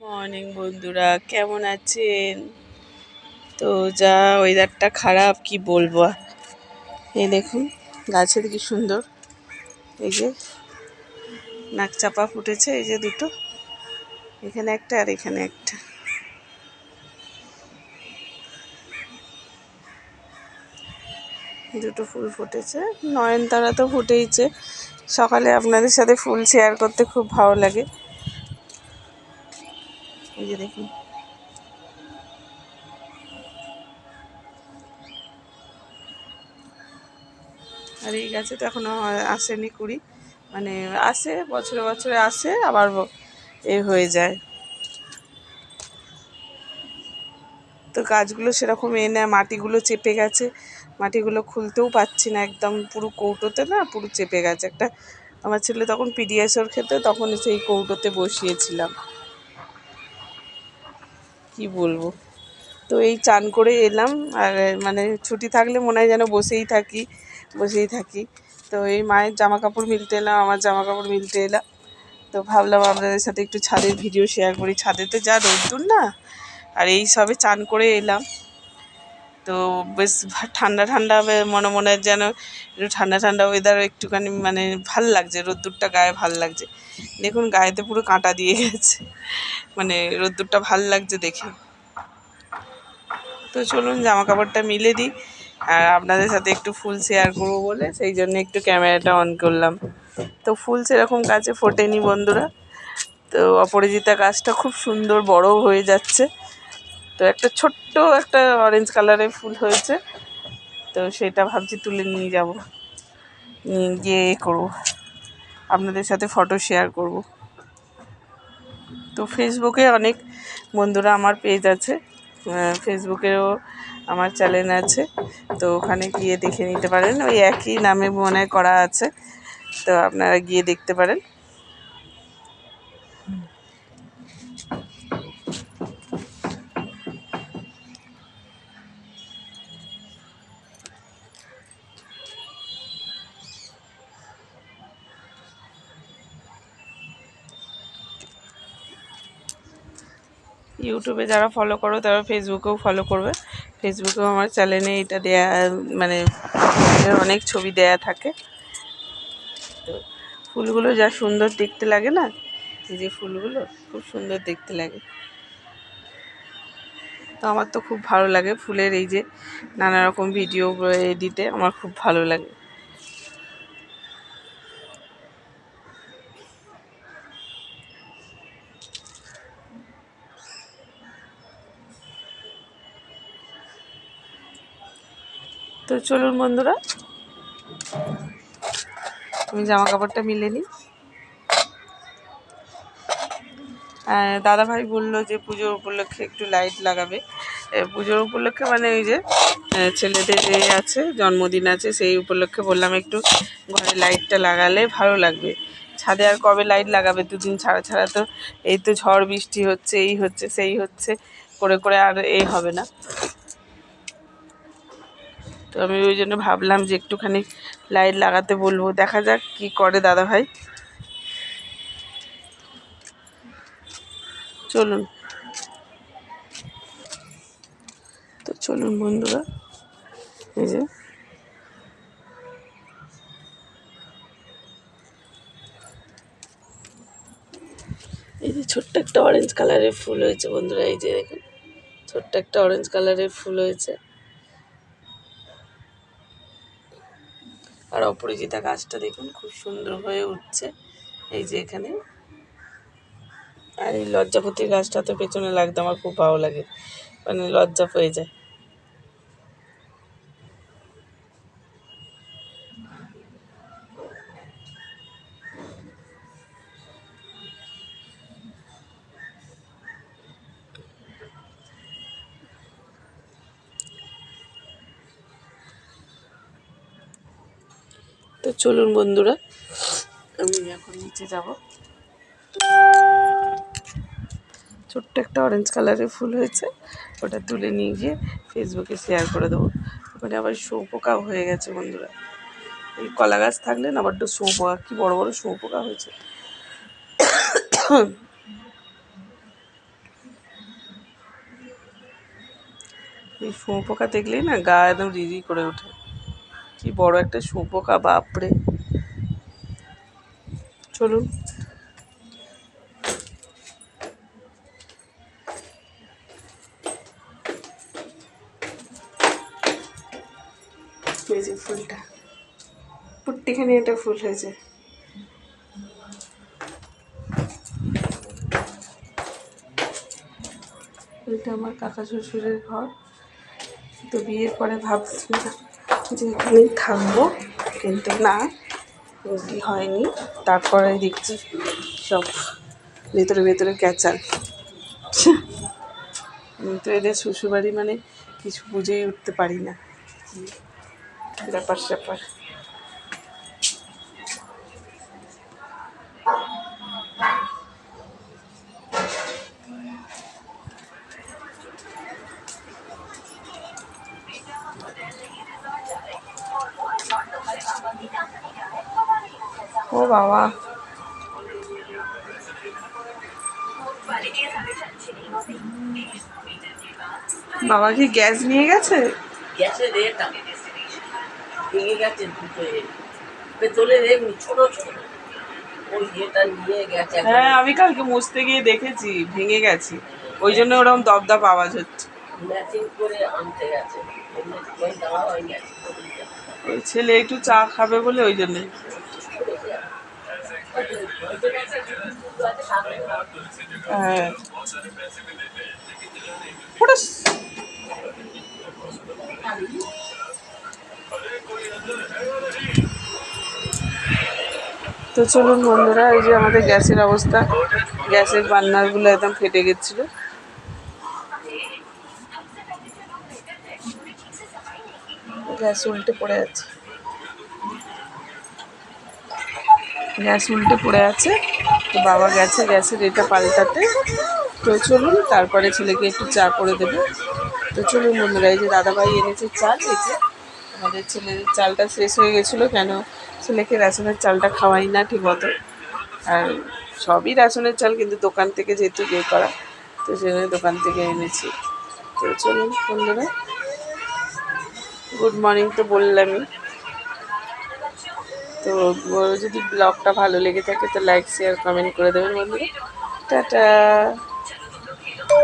Morning বন্ধুরা, কেমন আছেন? তো যা ওয়েদারটা খারাপ, কি বলব। এই দেখুন, গাছের কি সুন্দর। এই যে নাক চাপা ফুটেছে, এই যে দুটো। এখানে একটা আর এখানে একটা। দুটো ফুল ফুটেছে। নয়নতারা তো ফুটেইছে। সকালে আপনাদের সাথে ফুল শেয়ার করতে খুব ভালো লাগে। এই যে দেখুন। আর এই গাছে তো এখনও আসেনি কুড়ি। মানে আসে, বছরে বছরে আসে, আবার এ হয়ে যায়। তো গাছগুলো সেরকম এ না মাটিগুলো চেপে গেছে। মাটিগুলো খুলতেও পাচ্ছি না একদম। পুরো কৌটোতে না পুরো চেপে গেছে। একটা আমার ছেলে তখন পিডিয়াসর খেতে, তখন সেই কৌটোতে বসিয়েছিলাম। কি বলব? তো এই চান করে এলাম, আর মানে ছুটি থাকলে মনে হয় যেন বসেই থাকি বসেই থাকি। তো এই মায়ের জামা কাপড় মিলতে এলাম, আমার জামা কাপড় মিলতে এলাম। তো ভাবলাম আপনাদের সাথে একটু ছাদের ভিডিও শেয়ার করি। ছাদে তো যা রোদ্দুর না? আর এই সবে চান করে এলাম। তো বেশ ঠান্ডা ঠান্ডা মনে মনে যেন একটু ঠান্ডা ঠান্ডা ওয়েদার একটুখানি মানে ভালো লাগছে, রোদ্দুরটা গায়ে ভালো লাগছে। দেখুন গায়েতে পুরো কাঁটা দিয়ে গেছে মানে রোদ্দুরটা ভালো লাগছে দেখে। তো চলুন জামা কাপড়টা মিলে দিই, আর আপনাদের সাথে একটু ফুল শেয়ার করব বলে, সেই জন্য একটু ক্যামেরাটা অন করলাম। তো ফুল সেরকম কাছে ফোটেনি বন্ধুরা, তো অপরাজিতা গাছটা খুব সুন্দর বড়ও হয়ে যাচ্ছে। তো একটা ছোট্ট একটা অরেঞ্জ কালারের ফুল হয়েছে। তো সেটা ভাবছি তুলে নিয়ে যাব। নিয়ে গিয়ে করব। আপনাদের সাথে ফটো শেয়ার করব। তো ফেসবুকে অনেক বন্ধুরা আমার পেজ আছে। ফেসবুকেও আমার চ্যানেল আছে। তো ওখানে গিয়ে দেখে নিতে পারেন। ওই একই নামে মনে করা আছে। তো আপনারা গিয়ে দেখতে পারেন। ইউটিউবে যারা ফলো করো, তারা ফেসবুকেও ফলো করবে। ফেসবুকেও আমার চ্যানেলে এটা দেয়া মানে অনেক ছবি দেয়া থাকে। তো ফুলগুলো যা সুন্দর দেখতে লাগে না, এই যে ফুলগুলো খুব সুন্দর দেখতে লাগে। তো আমার তো খুব ভালো লাগে ফুলের এই যে নানা রকম ভিডিও দিতে, আমার খুব ভালো লাগে। তো চলুন বন্ধুরা, আমি জামা কাপড়টা মিলে নিই। দাদাভাই বলল যে পুজোর উপলক্ষে একটু লাইট লাগাবে। পুজোর উপলক্ষে মানে ওই যে ছেলেদের যে আছে, জন্মদিন আছে, সেই উপলক্ষে বললাম একটু ঘরে লাইটটা লাগালে ভালো লাগবে। ছাদে আর কবে লাইট লাগাবে? দুদিন ছাড়া ছাড়া তো এই তো ঝড় বৃষ্টি হচ্ছে, এই হচ্ছে, সেই হচ্ছে, করে করে আর এই হবে না। তো আমি ওই জন্য ভাবলাম যে একটুখানি লাইট লাগাতে বলব। দেখা যাক কি করে দাদা ভাই চলুন। তো চলুন বন্ধুরা, এই যে। এই যে ছোট্ট একটা অরেঞ্জ কালারের ফুল হয়েছে বন্ধুরা, এই যে দেখুন। ছোট্ট একটা অরেঞ্জ কালারের ফুল হয়েছে। আর অপরাজিতা গাছটা দেখুন, খুব সুন্দর হয়ে উঠছে। এই যে এখানে। আর এই লজ্জাপতির গাছটা তো পেছনে লাগতে আমার খুব ভালো লাগে। মানে লজ্জা পেয়ে যায়। তো চলুন বন্ধুরা, আমি এখন নিচে যাব। ছোট্ট একটা অরেঞ্জ কালারের ফুল হয়েছে, ওটা তুলে নিয়ে গিয়ে ফেসবুকে শেয়ার করে দেবো। ওখানে আবার শোপোকা হয়ে গেছে বন্ধুরা। এই কলা গাছ থাকলে না আবার শোপোকা কি বড় বড় শোপোকা হয়েছে। এই শোপোকা দেখলেই না গা একদম রিরি করে ওঠে। কি বড় একটা শুঁয়োপোকা বাপরে চলুন। এই ফুলটা। পুট্টিখানি একটা ফুল হয়েছে। এটা আমার কাকা শ্বশুরের ঘর। তো বিয়ের পরে ভাবছিলাম যে থাকব কিন্তু না রুটি হয়নি। তারপরে দেখছি সব ভেতরে ভেতরে ক্যাচাল। তো এদের শ্বশুরবাড়ি মানে কিছু বুঝেই উঠতে পারি না। ব্যাপার, স্যাপার। ও বাবা। বাবা কি গ্যাস নিয়ে গেছে? গ্যাসের রেট ভেঙে গেছে পেতলের ছোট ছোট। ওই ইয়েটা নিয়ে গেছে হ্যাঁ আমি কালকে মুছতে গিয়ে দেখেছি ভেঙে গেছে। ওই জন্য ওরকম দপদপ আওয়াজ হচ্ছে। ম্যাচিং করে আনতে গেছে। ওই ছেলে একটু চা খাবে বলে ওই জন্য। তো চলুন বন্ধুরা, এই যে আমাদের গ্যাসের অবস্থা। গ্যাসের বান্নারগুলো একদম ফেটে গেছিল। গ্যাস উল্টে পড়ে আছে। গ্যাস উল্টে পড়ে আছে। তো বাবা গেছে গ্যাসের এটা পাল্টাতে। তো চলুন, তারপরে ছেলেকে একটু চা করে দেবে। তো চলুন বন্ধুরা, এই যে দাদাভাই এনেছে চাল যে আমাদের ছেলের চালটা শেষ হয়ে গেছিল, কেন ছেলেকে রেশনের চালটা খাওয়াই না ঠিক মতো। আর সবই রেশনের চাল, কিন্তু দোকান থেকে যেহেতু ইয়ে করা, তো সেখানে দোকান থেকে এনেছি। তো চলুন বন্ধুরা, গুড মর্নিং তো বললামই। তো যদি ব্লগটা ভালো লেগে থাকে তো লাইক শেয়ার কমেন্ট করে দেবেন বন্ধুরা। টাটা।